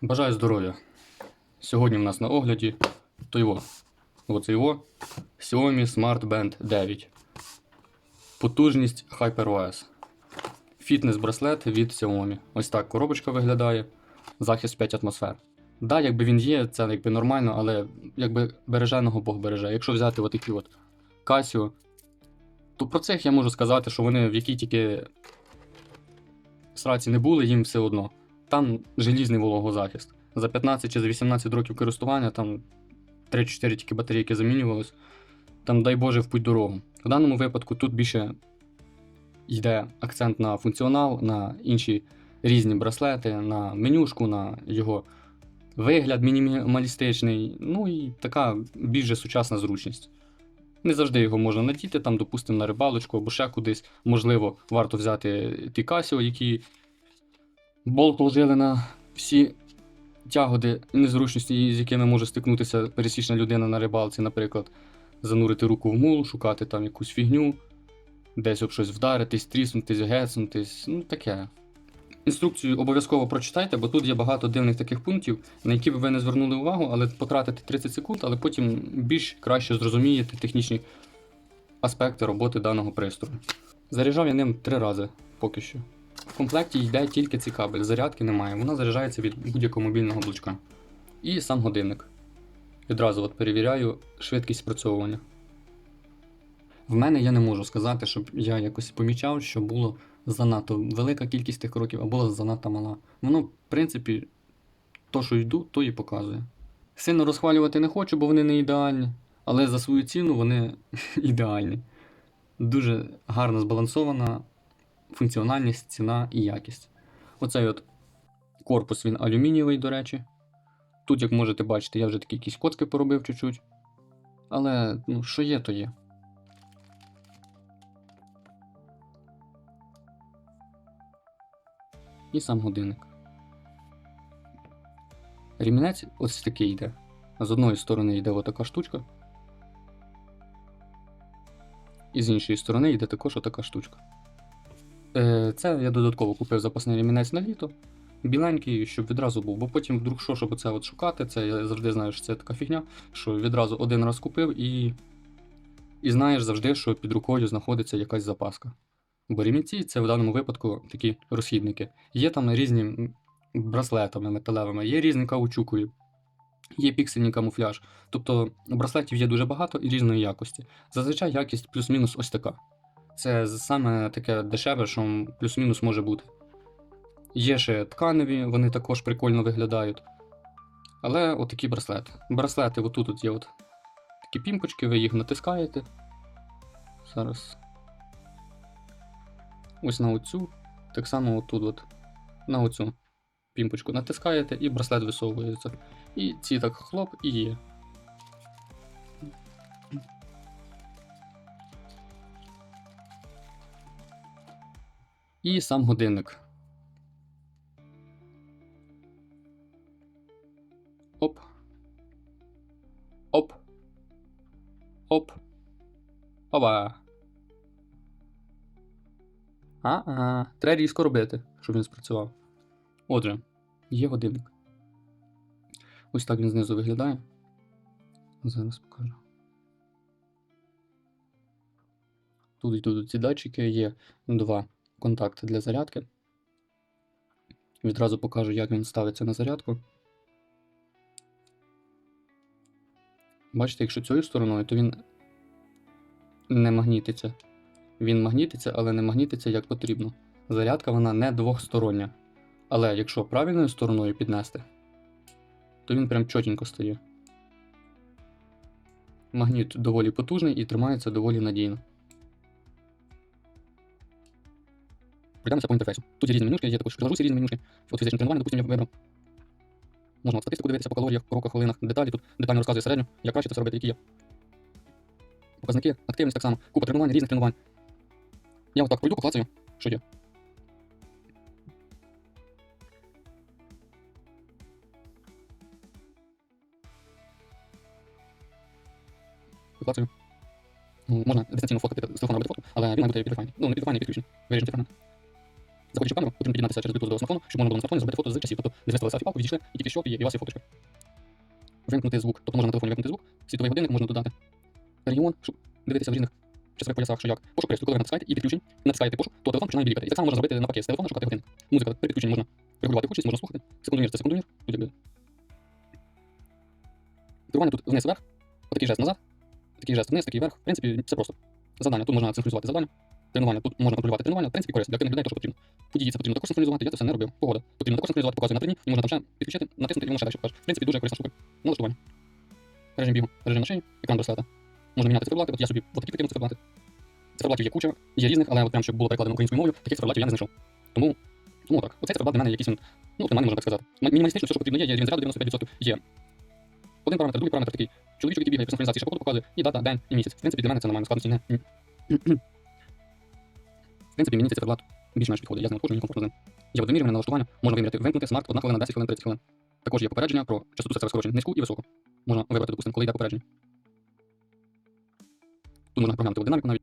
Бажаю здоров'я. Сьогодні в нас на огляді то його. Оце його Xiaomi Smart Band 9. Потужність HyperOS. Фітнес-браслет від Xiaomi. Ось так коробочка виглядає. Захист 5 атмосфер. Да, якби він є, це якби нормально, але якби береженого Бог береже. Якщо взяти отакі от Casio, то про цих я можу сказати, що вони в якій тільки сраці не були, їм все одно. Там желізний вологозахист. За 15 чи за 18 років користування там 3-4 тільки батарейки замінювались. Там, дай Боже, в путь дорогу. В даному випадку тут більше йде акцент на функціонал, на інші різні браслети, на менюшку, на його вигляд мінімалістичний, ну і така більш сучасна зручність. Не завжди його можна надіти, там, допустимо, на рибалочку або ще кудись. Можливо, варто взяти ті Casio, які болт положили на всі тягоди і незручності, з якими може стикнутися пересічна людина на рибалці, наприклад, занурити руку в мул, шукати там якусь фігню, десь об щось вдаритись, тріснутись, гецнутись, ну таке. Інструкцію обов'язково прочитайте, бо тут є багато дивних таких пунктів, на які б ви не звернули увагу, але потратите 30 секунд, але потім більш краще зрозумієте технічні аспекти роботи даного пристрою. Заряджав я ним три рази поки що. В комплекті йде тільки цей кабель, зарядки немає, вона заряджається від будь-якого мобільного блочка. І сам годинник. Відразу от перевіряю швидкість спрацьовування. В мене я не можу сказати, щоб я якось помічав, що було занадто велика кількість тих кроків, а була занадто мала. Воно, в принципі, то, що йду, то і показує. Сильно розхвалювати не хочу, бо вони не ідеальні, але за свою ціну вони ідеальні. Дуже гарно збалансована функціональність, ціна і якість. Оцей от корпус він алюмінієвий, до речі. Тут, як можете бачити, я вже такі якісь коцки поробив чуть-чуть. Але, ну, що є, то є. І сам годинник. Рімінець ось такий йде. З одної сторони йде отака штучка. І з іншої сторони йде також отака штучка. Е, Це я додатково купив запасний ремінець на літо. Біленький, щоб відразу був, бо потім вдруг що, щоб це от шукати, це я завжди знаю, що це така фігня, що відразу один раз купив і. І знаєш завжди, що під рукою знаходиться якась запаска. Бо ремінці це в даному випадку такі розхідники. Є там різні браслетами металевими, є різні каучукові, є піксельний камуфляж. Тобто браслетів є дуже багато і різної якості. Зазвичай якість плюс-мінус ось така. Це саме таке дешеве, що плюс-мінус може бути. Є ще тканеві, вони також прикольно виглядають. Але отакі браслети. Браслети, отут от є от такі пімпочки, ви їх натискаєте. Зараз. Ось на оцю. Так само отут от. На оцю пімпочку натискаєте і браслет висовується. І ці так хлоп і є. І сам годинник. Оп. Оп. Оп. Опа. А-а. Треба різко робити, щоб він спрацював. Отже, є годинник. Ось так він знизу виглядає. Зараз покажу. Тут йдуть ці датчики, є два контакти для зарядки. Відразу покажу, як він ставиться на зарядку. Бачите, якщо цією стороною, то він не магнітиться. Він магнітиться, але не магнітиться як потрібно. Зарядка вона не двохстороння. Але якщо правильною стороною піднести, то він прям чотенько стає. Магніт доволі потужний і тримається доволі надійно. Пройдемося по інтерфейсу. Тут є різні менюшки, є також білорусі різні менюшки. От фізичне тренування, допустимо, я вибрав. Можна от статистику дивитися по калоріях, кроках, хвилинах, деталі. Тут детально розказує середньо, як краще це робити, які є. Показники, активність так само, купа тренувань, різних тренувань. Я отак пройду, поклацаю, що є. Поклацаю. Можна дистанційно фоткати з телефона робити фото, але він має бути підфайний. Ну, не підфайний, підключений. Виріжний телефон. Заходячи в камеру, потрібно під'єднатися через Bluetooth до смартфону, щоб можна було на смартфоні зробити фото з часів. Тобто десь виставили селфі-палку, відійшли, і тільки що і, і у вас є фоточка. Вимкнути звук, тобто можна на телефоні вимкнути звук, світовий годинник можна додати. Регіон, щоб дивитися в різних часових поясах, що як. Пошук коли ви натискаєте і підключень, натискаєте пошук, то телефон починає білікати. І так само можна зробити навпаки з телефону шукати годинник. Музика при підключенні можна регулювати гучність, можна слухати. Секундомір це секундомір. Тут якби. Керування тут вниз вверх, отакий жест назад, такий жест вниз, такий вверх. В принципі, все просто. Завдання. Тут можна синхронізувати завдання. Тренування. Тут можна контролювати тренування. В принципі, корисно. Для активних людей, що потрібно. Події це потрібно також синхронізувати. Я це все не робив. Погода. Потрібно також синхронізувати, показує на три дні, і можна там ще підключити, натиснути і ще далі. В принципі, дуже корисна штука. Налаштування. Режим бігу, режим на екран браслета. Можна міняти циферблати. От я собі от такі прикинув циферблати. Циферблатів є куча, є різних, але от прям щоб було перекладено українською мовою, таких циферблатів я не знайшов. Тому, тому так. Оцей циферблат для мене якийсь ну, оптимальний, можна так сказати. Мінімалістично, все, що потрібно є, є рівень заряду 95% є. Один параметр, другий параметр такий. Чоловічок, який бігає по синхронізації, ще погоду показує, і дата, день, і місяць. В принципі, для мене це нормально, складності не. Принципі, мені цей циферблат більш-менш підходить. Я з ним ходжу, мені комфортно з ним. Налаштування, можна виміряти вимкнути смарт 1 хвилина, 10 хвилин, 30 хвилин. Також є попередження про частоту серцевих скорочень низьку і високу. Можна вибрати, допустимо, коли йде попередження. Тут можна програмити динаміку навіть.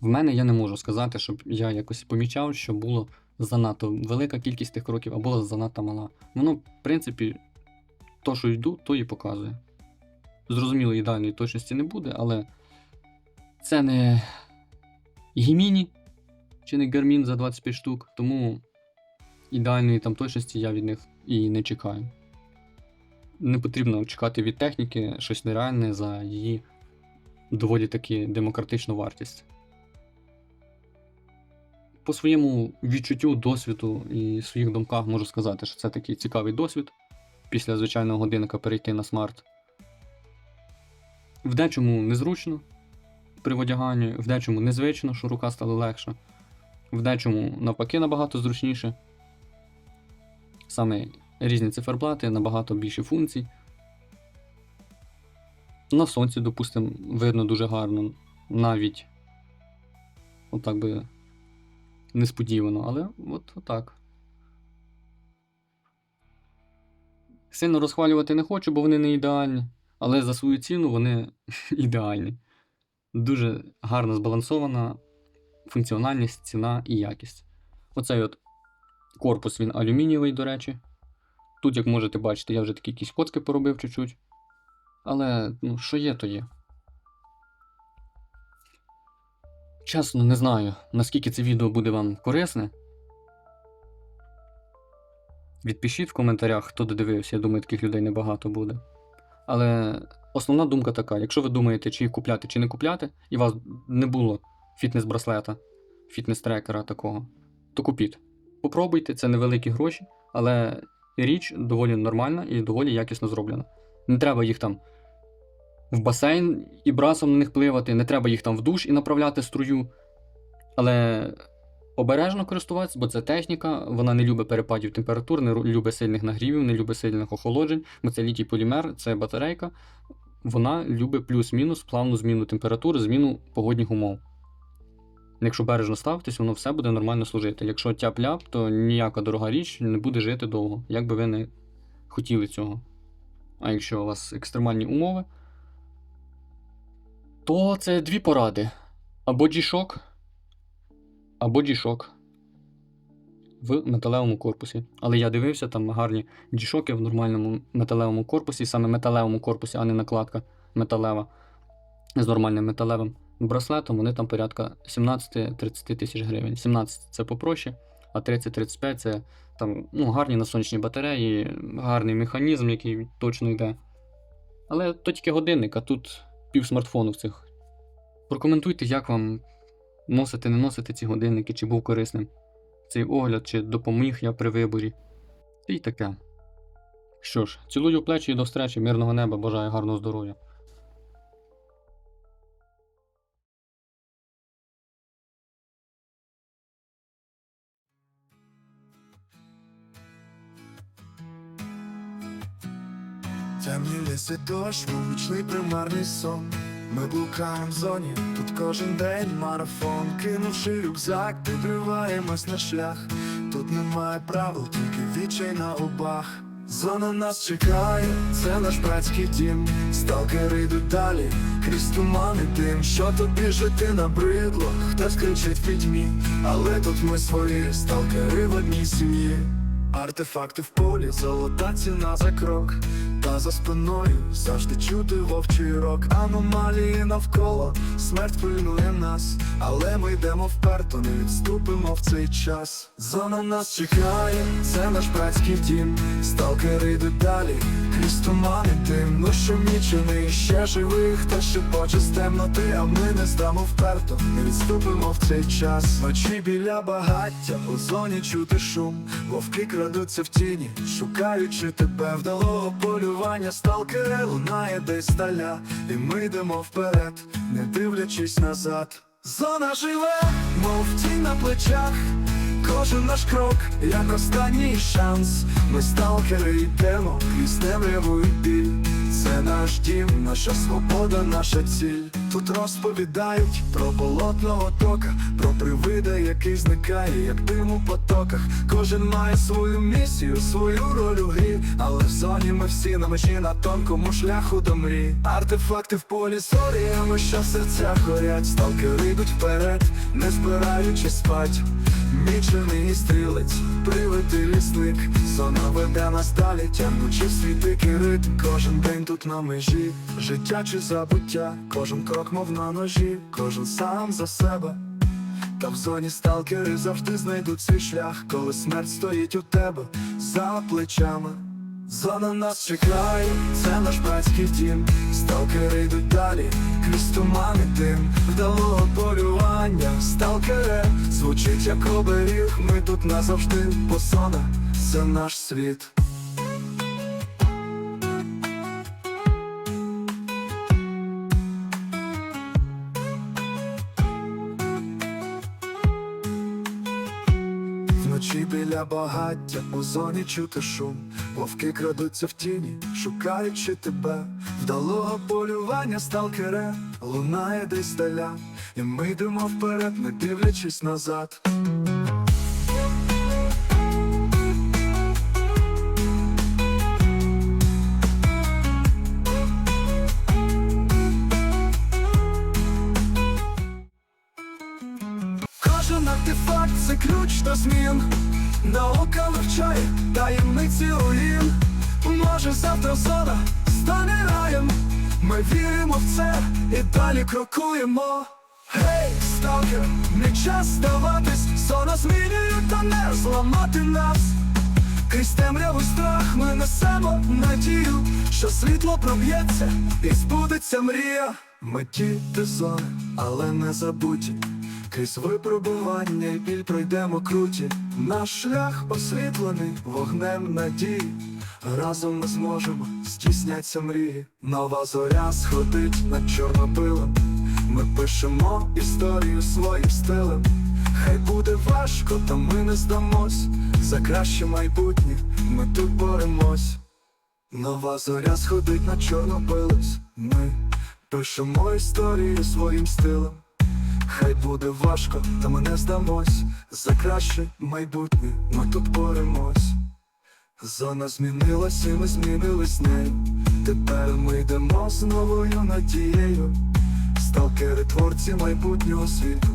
В мене я не можу сказати, щоб я якось помічав, що було занадто велика кількість тих кроків, а була занадто мала. Воно, в принципі, то, що йду, то і показує. Зрозуміло, ідеальної точності не буде, але це не Гіміні чи не Гармін за 25 штук, тому ідеальної там точності я від них і не чекаю. Не потрібно чекати від техніки щось нереальне за її доволі таки демократичну вартість. По своєму відчуттю, досвіду і своїх думках можу сказати, що це такий цікавий досвід після звичайного годинника перейти на смарт. В дечому незручно при одяганні, в дечому незвично, що рука стала легша, в дечому навпаки набагато зручніше. Саме різні циферблати, набагато більше функцій. На сонці, допустимо, видно дуже гарно, навіть отак би несподівано, але от отак. Сильно розхвалювати не хочу, бо вони не ідеальні, але за свою ціну вони ідеальні. Дуже гарно збалансована функціональність, ціна і якість. Оцей от корпус він алюмінієвий, до речі. Тут, як можете бачити, я вже такі якісь коцки поробив чуть-чуть. Але, ну, що є, то є. Чесно, не знаю, наскільки це відео буде вам корисне. Відпишіть в коментарях, хто додивився, я думаю, таких людей небагато буде. Але основна думка така: якщо ви думаєте, чи їх купляти, чи не купляти, і вас не було фітнес-браслета, фітнес-трекера такого, то купіть. Попробуйте, це невеликі гроші, але річ доволі нормальна і доволі якісно зроблена. Не треба їх там в басейн і брасом на них пливати, не треба їх там в душ і направляти струю. Але обережно користуватися, бо це техніка, вона не любить перепадів температур, не любить сильних нагрівів, не любить сильних охолоджень, бо це літій полімер, це батарейка. Вона любить плюс-мінус плавну зміну температури, зміну погодних умов. Якщо бережно ставитись, воно все буде нормально служити. Якщо тяп-ляп, то ніяка дорога річ не буде жити довго, як би ви не хотіли цього. А якщо у вас екстремальні умови, то це дві поради: або G-Shock, або G-Shock в металевому корпусі. Але я дивився, там гарні G-Shock в нормальному металевому корпусі, саме металевому корпусі, а не накладка металева з нормальним металевим браслетом. Вони там порядка 17-30 тисяч гривень. 17 це попроще, а 30-35 це там ну, гарні на сонячні батареї, гарний механізм, який точно йде. Але то тільки годинник, а тут пів смартфону в цих. Прокоментуйте, як вам носити, не носити ці годинники, чи був корисним цей огляд, чи допоміг я при виборі. Й таке. Що ж, цілую плечі і до встречі, мирного неба, бажаю гарного здоров'я. Ліси дощ, вуличний примарний сон. Ми блукаємо в зоні, тут кожен день марафон. Кинувши рюкзак, підриваємось на шлях. Тут немає правил, тільки відчай на обах. Зона нас чекає, це наш братський дім. Сталкери йдуть далі, крізь тумани дим. Що тобі жити набридло, хтось кричить в пітьмі, але тут ми свої, сталкери в одній сім'ї. Артефакти в полі, золота ціна за крок. Та за спиною завжди чути вовчий рок. Аномалії навколо, смерть пильнує нас, але ми йдемо вперто, не відступимо в цей час. Зона нас чекає, це наш братський дім. Сталкери йдуть далі, крізь тумани дим. Ну що мічений, ще живий, хто ще хоче з темноти, а ми не здамо вперто, не відступимо в цей час. Вночі біля багаття, у зоні чути шум, вовки крадуться в тіні, шукаючи тебе вдалого полювання, сталкери лунає десь сталя, і ми йдемо вперед, не дивлячись назад. Зона живе, мов тінь на плечах. Кожен наш крок, як останній шанс. Ми сталкери йдемо крізь темряву і біль. Це наш дім, наша свобода, наша ціль. Тут розповідають про болотного тока, про привида, який зникає, як дим у потоках. Кожен має свою місію, свою роль у грі, але в зоні ми всі на межі на тонкому шляху до мрій. Артефакти в полі зоріями, що в серцях горять, сталкери йдуть вперед, не збираючись спать. Мічений стрілець, привид і лісник, зона веде на сталі, тягнучи світи кирит. Кожен день тут на межі, життя чи забуття, кожен крок, мов на ножі, кожен сам за себе. Та в зоні сталкери завжди знайдуть свій шлях, коли смерть стоїть у тебе за плечами. Зона нас чекає, це наш братський дім. Сталкери йдуть далі, крізь туман і дим, вдалого полювання, сталкери звучить як оберіг. Ми тут назавжди, бо це наш світ. Вночі біля багаття у зоні чути шум, вовки крадуться в тіні, шукаючи тебе, вдалого полювання сталкере, лунає десь даля, і ми йдемо вперед, не дивлячись назад. До змін. Наука вивчає таємниці руїн. Може завтра зона стане раєм. Ми віримо в це і далі крокуємо. Гей, сталкер, не час здаватись, зона змінює та не зламати нас. Крізь темряву страх ми несемо надію, що світло проб'ється і збудеться мрія. Ми діти зони, але не забуті. Крізь випробування і біль пройдемо круті. Наш шлях освітлений вогнем надії. Разом ми зможемо здійсняться мрії. Нова зоря сходить над чорнобилем. Ми пишемо історію своїм стилем. Хай буде важко, та ми не здамось. За краще майбутнє ми тут боремось. Нова зоря сходить на чорнобилець. Ми пишемо історію своїм стилем. Хай буде важко, та ми не здамось. За краще майбутнє ми тут боремось. Зона змінилась і ми змінились нею. Тепер ми йдемо з новою надією. Сталкери творці майбутнього світу,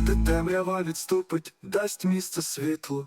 де темрява відступить, дасть місце світлу.